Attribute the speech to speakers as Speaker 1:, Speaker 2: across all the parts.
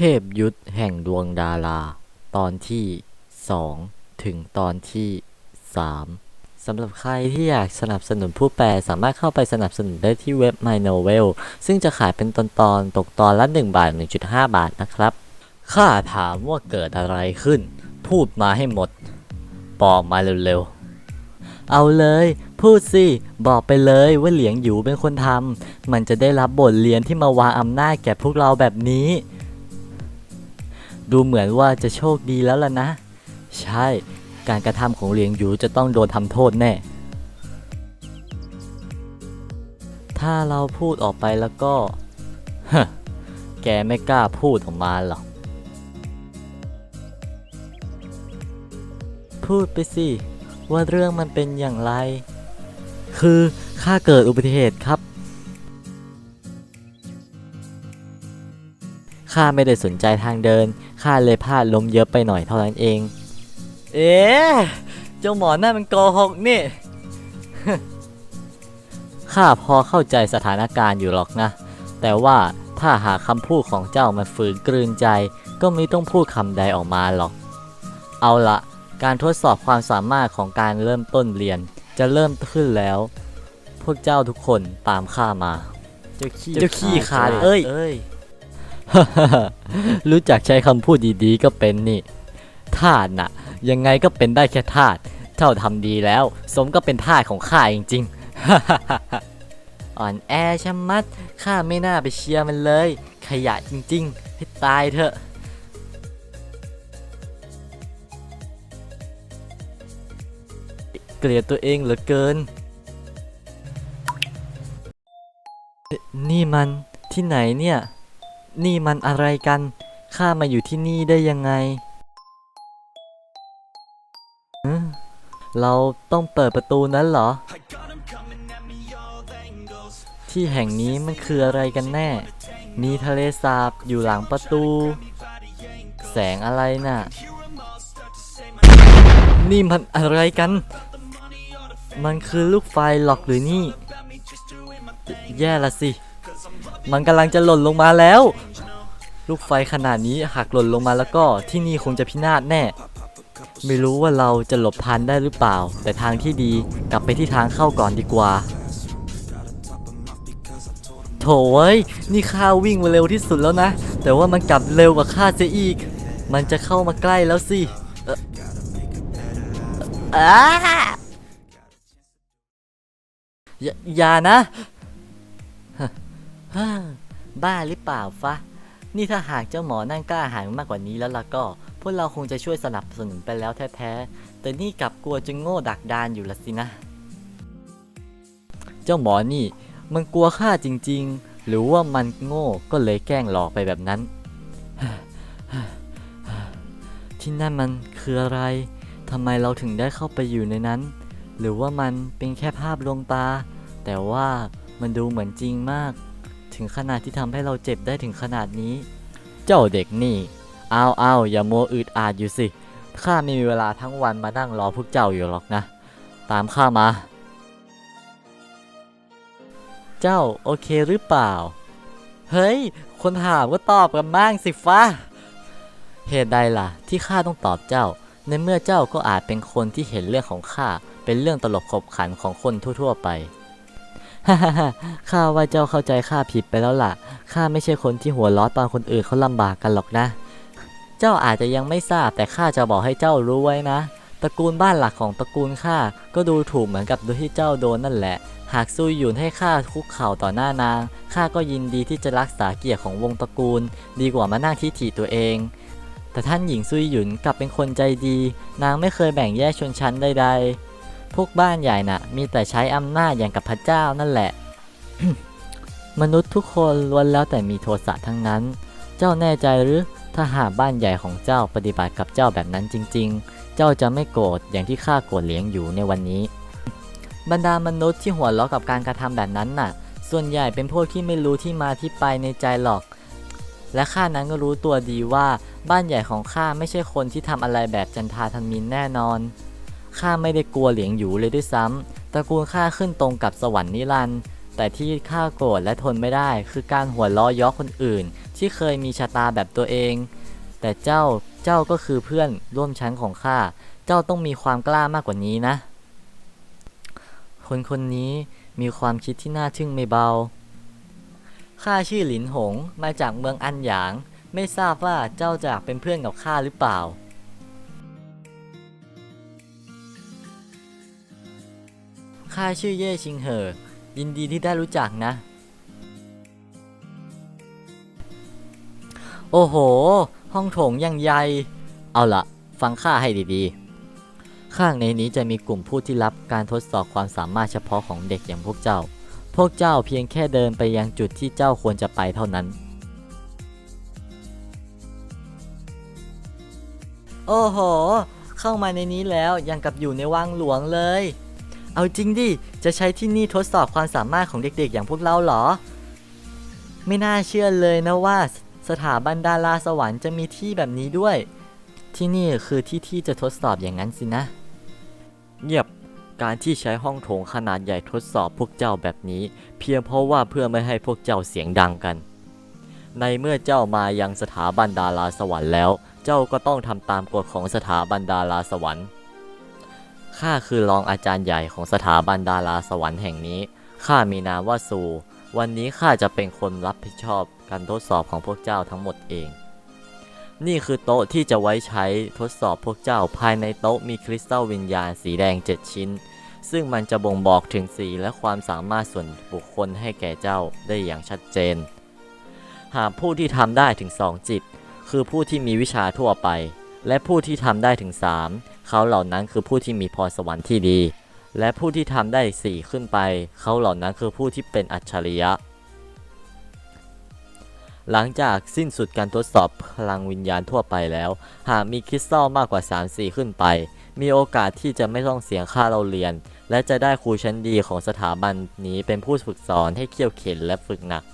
Speaker 1: ทพยุทธแห่งดวงดารา ตอนที่ 2 ถึงตอนที่ 3 สำหรับใครที่อยากสนับสนุนผู้แปลสามารถเข้าไปสนับสนุนได้ที่เว็บ My Novel ซึ่งจะขายเป็นตอนตอนๆตกตอนละ 1 บาท 1.5 บาทนะครับ ข้าถามว่าเกิดอะไรขึ้น พูดมาให้หมด บอกมาเร็วๆ เอาเลย พูดสิ บอกไปเลยว่าเหลียงหยูเป็นคนทำมันจะได้รับบทเรียนที่มาวางอำนาจแก่พวกเราแบบนี้ ดูเหมือนว่าจะโชคดีแล้วล่ะนะ ใช่ การกระทำของเหลียงหยูจะต้องโดนทำโทษแน่ ถ้าเราพูดออกไปแล้วก็ฮะแกไม่กล้าพูดออกมาหรอก พูดไปสิ ว่าเรื่องมันเป็นอย่างไร คือข้าเกิดอุบัติเหตุครับ ข้าไม่ได้สนใจทางเดิน ข้าเลยพลาดล้มเยอะไปหน่อยเท่านั้นเอง เอ๊ะเจ้าหมอนั่นมันโกหกนี่ ข้าพอเข้าใจสถานการณ์อยู่หรอกนะ แต่ว่าถ้าหากคำพูดของเจ้ามันฝืนกลืนใจ ก็ไม่ต้องพูดคำใดออกมาหรอก เอาละการทดสอบความสามารถของการเริ่มต้นเรียนจะเริ่มขึ้นแล้ว พวกเจ้าทุกคนตามข้ามา เจ้าขี้เจ้าขี้ขาดเอ้ย รู้จักใช้คำพูดดีๆก็เป็นนี่ทาสน่ะ ยังไงก็เป็นได้แค่ทาสเจ้าทำดีแล้ว สมก็เป็นทาสของข้าจริงๆ อ่อนแอชะมัดข้าไม่น่าไปเชียร์มันเลย ขยะจริงๆ ให้ตายเถอะเกลียดตัวเองเหลือเกิน นี่มันที่ไหนเนี่ย นี่มันอะไรกัน ข้ามาอยู่ที่นี่ได้ยังไง เราต้องเปิดประตูนั้นเหรอ ที่แห่งนี้มันคืออะไรกันแน่ มีทะเลสาบอยู่หลังประตู แสงอะไรน่ะ นี่มันอะไรกัน มันคือลูกไฟหลอกหรือนี่ แย่ละสิ มันกำลังจะหล่นลงมาแล้ว ลูกไฟขนาดนี้หากหล่นลงมาแล้วก็ที่นี่คงจะพินาศแน่ ไม่รู้ว่าเราจะหลบพันได้หรือเปล่า แต่ทางที่ดีกลับไปที่ทางเข้าก่อนดีกว่า โถเอ้ยนี่ข้าวิ่งมาเร็วที่สุดแล้วนะ แต่ว่ามันกลับเร็วกว่าข้าเสียอีก มันจะเข้ามาใกล้แล้วสิเอ่ออ้าย่าอย่านะ ฮ่าบ้าหรือเปล่าฟะ นี่ถ้าหากเจ้าหมอนั่นกล้าหาญมากกว่านี้แล้วล่ะก็ พวกเราคงจะช่วยสนับสนุนไปแล้วแท้ๆ แต่นี่กลับกลัวจะโง่ดักดานอยู่ละสินะ เจ้าหมอนี่ มันกลัวข้าจริงๆ หรือว่ามันโง่ก็เลยแกล้งหลอกไปแบบนั้น ที่นั่นมันคืออะไรทำไมเราถึงได้เข้าไปอยู่ในนั้น หรือว่ามันเป็นแค่ภาพลวงตา แต่ว่ามันดูเหมือนจริงมาก ถึงขนาดที่ทำให้เราเจ็บได้ถึงขนาดนี้ เจ้าเด็กนี่เอาเอาอย่ามัวอึดอาดอยู่สิข้าไม่มีเวลาทั้งวันมานั่งรอพวกเจ้าอยู่หรอกนะ ตามข้ามา เจ้าโอเคหรือเปล่า เฮ้ย คนถามก็ตอบกันบ้างสิฟ้าเหตุใดล่ะ ที่ข้าต้องตอบเจ้า ในเมื่อเจ้าก็อาจเป็นคนที่เห็นเรื่องของข้าเป็นเรื่องตลกขบขันของคนทั่ว ๆ ไป ฮ่าฮ่าฮ่าข้าว่าเจ้าเข้าใจข้าผิดไปแล้วล่ะ ข้าไม่ใช่คนที่หัวล้อตอนคนอื่นเขาลำบากกันหรอกนะ เจ้าอาจจะยังไม่ทราบแต่ข้าจะบอกให้เจ้ารู้ไว้นะ ตระกูลบ้านหลักของตระกูลข้าก็ดูถูกเหมือนกับดูที่เจ้าโดนนั่นแหละ หากซุยหยุนให้ข้าคุกเข่าต่อหน้านาง ข้าก็ยินดีที่จะรักษาเกียรติของวงตระกูล ดีกว่ามานั่งทิฐิตัวเอง แต่ท่านหญิงซุยหยุนกลับเป็นคนใจดี นางไม่เคยแบ่งแยกชนชั้นใดๆ พวกบ้านใหญ่น่ะ มีแต่ใช้อำนาจอย่างกับพระเจ้านั่นแหละ มนุษย์ทุกคนล้วนแล้วแต่มีโทสะทั้งนั้น เจ้าแน่ใจหรือถ้าหากบ้านใหญ่ของเจ้าปฏิบัติกับเจ้าแบบนั้นจริง ๆ เจ้าจะไม่โกรธอย่างที่ข้าโกรธเลี้ยงอยู่ในวันนี้ บรรดามนุษย์ที่หัวเราะกับการกระทำแบบนั้นน่ะ ส่วนใหญ่เป็นพวกที่ไม่รู้ที่มาที่ไปในใจหรอก และข้านั้นก็รู้ตัวดีว่าบ้านใหญ่ของข้าไม่ใช่คนที่ทำอะไรแบบจันทาธมินแน่นอน ข้าไม่ได้กลัวเหลียงหยูเลยด้วยซ้ำตระกูลข้าขึ้นตรงกับสวรรค์นิรันดร์แต่ที่ข้าโกรธและทนไม่ได้ คือการหัวล้อย้อคนอื่นทที่เคยมีชะตาแบบตัวเอง แต่เจ้าเจ้าก็คือเพื่อนร่วมชั้นของข้าเจ้าต้องมีความกล้ามากกว่านี้นะ คนคนนี้มีความคิดที่น่าทึ่งไม่เบาข้าชื่อหลินหงมาจากเมืองอันหยาง ไม่ทราบว่าเจ้าจากเป็นเพื่อนกับข้าหรือเปล่า ข้าชื่อเย่ชิงเหอ ยินดีที่ได้รู้จักนะ โอ้โห ห้องโถงยังใหญ่ เอาละฟังข้าให้ดีๆ ข้างในนี้จะมีกลุ่มผู้ที่รับการทดสอบความสามารถเฉพาะของเด็กอย่างพวกเจ้า พวกเจ้าเพียงแค่เดินไปยังจุดที่เจ้าควรจะไปเท่านั้น โอ้โห เข้ามาในนี้แล้วยังกับอยู่ในวังหลวงเลย เอาจริงดิ จะใช้ที่นี่ทดสอบความสามารถของเด็กๆ อย่างพวกเราเหรอ ไม่น่าเชื่อเลยนะว่าสสถาบันดาราสวรรค์จะมีที่แบบนี้ด้วย ที่นี่คือที่ที่จะทดสอบอย่างนั้นสินะ เงียบ การที่ใช้ห้องโถงขนาดใหญ่ทดสอบพวกเจ้าแบบนี้ เพียงเพราะว่าเพื่อไม่ให้พวกเจ้าเสียงดังกัน ในเมื่อเจ้ามายังสถาบันดาราสวรรค์แล้ว เจ้าก็ต้องทำตามกฎของสถาบันดาราสวรรค์ ข้าคือรองอาจารย์ใหญ่ของสถาบันดาราสวรรค์แห่งนี้ ข้ามีนามว่าซู วันนี้ข้าจะเป็นคนรับผิดชอบการทดสอบของพวกเจ้าทั้งหมดเอง นี่คือโต๊ะที่จะไว้ใช้ทดสอบพวกเจ้า ภายในโต๊ะมีคริสตัลวิญญาณสีแดง 7 ชิ้น ซึ่งมันจะบ่งบอกถึงสีและความสามารถส่วนบุคคลให้แก่เจ้าได้อย่างชัดเจน หากผู้ที่ทำได้ถึง 2 จิต คือผู้ที่มีวิชาทั่วไป และผู้ที่ทำได้ถึง 3 เขาเหล่านั้นคือผู้ที่มีพรสวรรค์ที่ดี และผู้ที่ทำได้4ขึ้นไป เขาเหล่านั้นคือผู้ที่เป็นอัจฉริยะ หลังจากสิ้นสุดการทดสอบพลังวิญญาณทั่วไปแล้ว หากมีคริสตัลมากกว่า 3-4 ขึ้นไป มีโอกาสที่จะไม่ต้องเสียค่าเราเรียน และจะได้ครูชั้นดีของสถาบันนี้เป็นผู้ฝึกสอนให้เขี่ยวเข็นและฝึกหนัก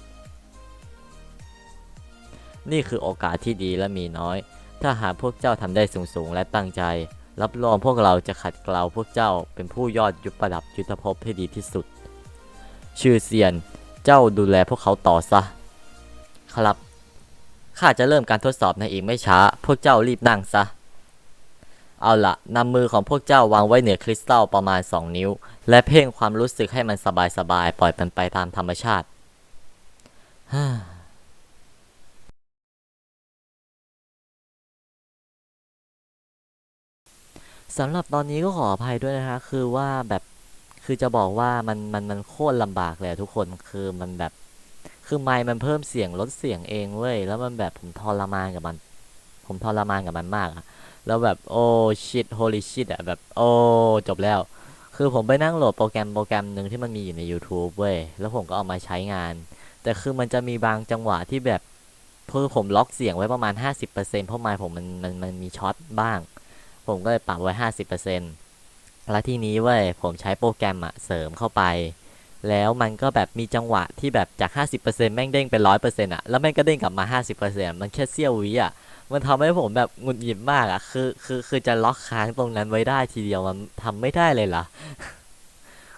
Speaker 1: นี่คือโอกาสที่ดีและมีน้อย ถ้าหากพวกเจ้าทำได้สูงๆและตั้งใจ รับรองพวกเราจะขัดเกลาพวกเจ้าเป็นผู้ยอดยุคประดับยุทธภพให้ดีที่สุด ชื่อเซียนเจ้าดูแลพวกเขาต่อซะ ครับข้าจะเริ่มการทดสอบในอีกไม่ช้า พวกเจ้ารีบนั่งซะ เอาละนำมือของพวกเจ้าวางไว้เหนือคริสตัลประมาณ 2 นิ้ว และเพ่งความรู้สึกให้มันสบายๆปล่อยมันไปตามธรรมชาติฮ่า สำหรับตอนนี้ก็ขออภัยด้วยนะคะ คือว่าแบบคือจะบอกว่ามันมันมันโคตรลำบากเลยทุกคนคือมันแบบ คือไมค์มันเพิ่มเสียงลดเสียงเองเว้ยแล้วมันแบบผมทรมานกับมัน ผมทรมานกับมันมากอะแล้วแบบโอ้ชิตโฮลิชิตอะแบบโอ้จบแล้ว คือผมไปนั่งโหลดโปรแกรมโปรแกรมหนึ่งที่มันมีอยู่ใน YouTube เว้ยแล้วผมก็เอามาใช้งาน แต่คือมันจะมีบางจังหวะที่แบบคือผมล็อกเสียงไว้ประมาณ 50%เพราะไมค์ผมมันมันมันมีช็อตบ้าง ผมก็เลยปรับไว้ 50%แล้วทีนี้เว้ยผมใช้โปรแกรมอะเสริมเข้าไป แล้วมันก็แบบมีจังหวะที่แบบจาก 50%แม่งเด้งเป็น 100%อะแล้วแม่งก็เด้งกลับมา 50%มันแค่เสี้ยววิอะมันทำให้ผมแบบหงุดหงิดมากอะคือคือคือจะล็อกค้างตรงนั้นไว้ได้ทีเดียวมันทำไม่ได้เลยล่ะ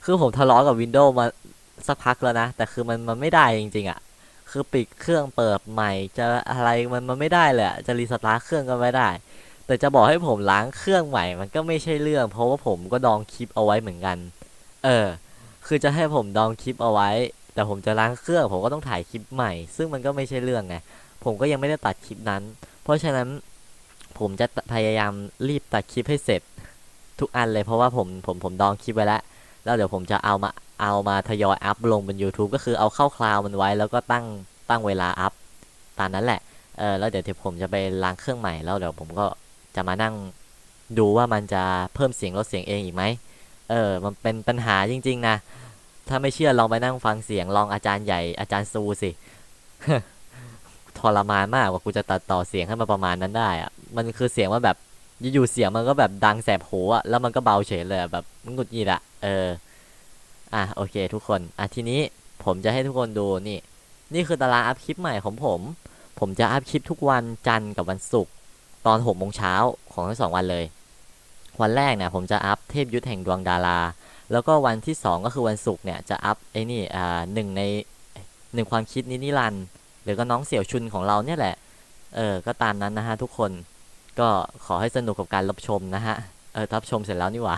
Speaker 1: คือผมทะเลาะกับ Windows มาสักพักแล้วนะ แต่คือมันมันไม่ได้จริงๆอะคือปิดเครื่องเปิดใหม่ จะอะไรมันมันไม่ได้เลยจะรีสตาร์ทเครื่องก็ไม่ได้ แต่จะบอกให้ผมล้างเครื่องใหม่มันก็ไม่ใช่เรื่อง เพราะว่าผมก็ดองคลิปเอาไว้เหมือนกัน เออ คือจะให้ผมดองคลิปเอาไว้ แต่ผมจะล้างเครื่องผมก็ต้องถ่ายคลิปใหม่ ซึ่งมันก็ไม่ใช่เรื่องไง ผมก็ยังไม่ได้ตัดคลิปนั้น เพราะฉะนั้นผมจะพยายามรีบตัดคลิปให้เสร็จ ทุกอันเลยเพราะว่าผมผมผมดองคลิปไว้แล้ว แล้วเดี๋ยวผมจะเอามาเอามาทยอยอัพลงบน YouTube ก็คือเอาเข้าคลาวมันไว้ แล้วก็ตั้งตั้งเวลาอัพตามนั้นแหละ เออแล้วเดี๋ยวทีผมจะไปล้างเครื่องใหม่แล้วเดี๋ยวผมก็ จะมานั่งดูว่ามันจะเพิ่มเสียงลดเสียงเองอีกไหมเออ มันเป็นปัญหาจริง ๆ นะ ถ้าไม่เชื่อลองไปนั่งฟังเสียงลองอาจารย์ใหญ่อาจารย์ซูสิทรมานมากกว่ากูจะตัดต่อเสียงให้มันประมาณนั้นได้อะมันคือเสียงว่าแบบอยู่ๆเสียงมันก็แบบดังแสบหูอะแล้วมันก็เบาเฉยเลยแบบมันหงุดหงิดอะเออ อะโอเค ทุกคน อะทีนี้ผมจะให้ทุกคนดูนี่ นี่คือตารางอัพคลิปใหม่ของผม ผมจะอัพคลิปทุกวันจันทร์กับวันศุกร์ ตอนหกโมงเช้าของทั้งสองวันเลย วันแรกเนี่ยผมจะอัพเทพยุทธแห่งดวงดารา แล้วก็วันที่สองก็คือวันศุกร์เนี่ยจะอัพไอ้นี่อ่าหนึ่งในหนึ่งความคิดนินิรันด์หรือก็น้องเสี่ยวชุนของเราเนี่ยแหละ เออ ก็ตามนั้นนะฮะทุกคน ก็ขอให้สนุกกับการรับชมนะฮะ เออรับชมเสร็จแล้วนี่หว่า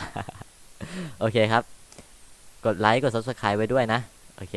Speaker 1: โอเคครับ กดไลค์ กด subscribe ไว้ด้วยนะ โอเค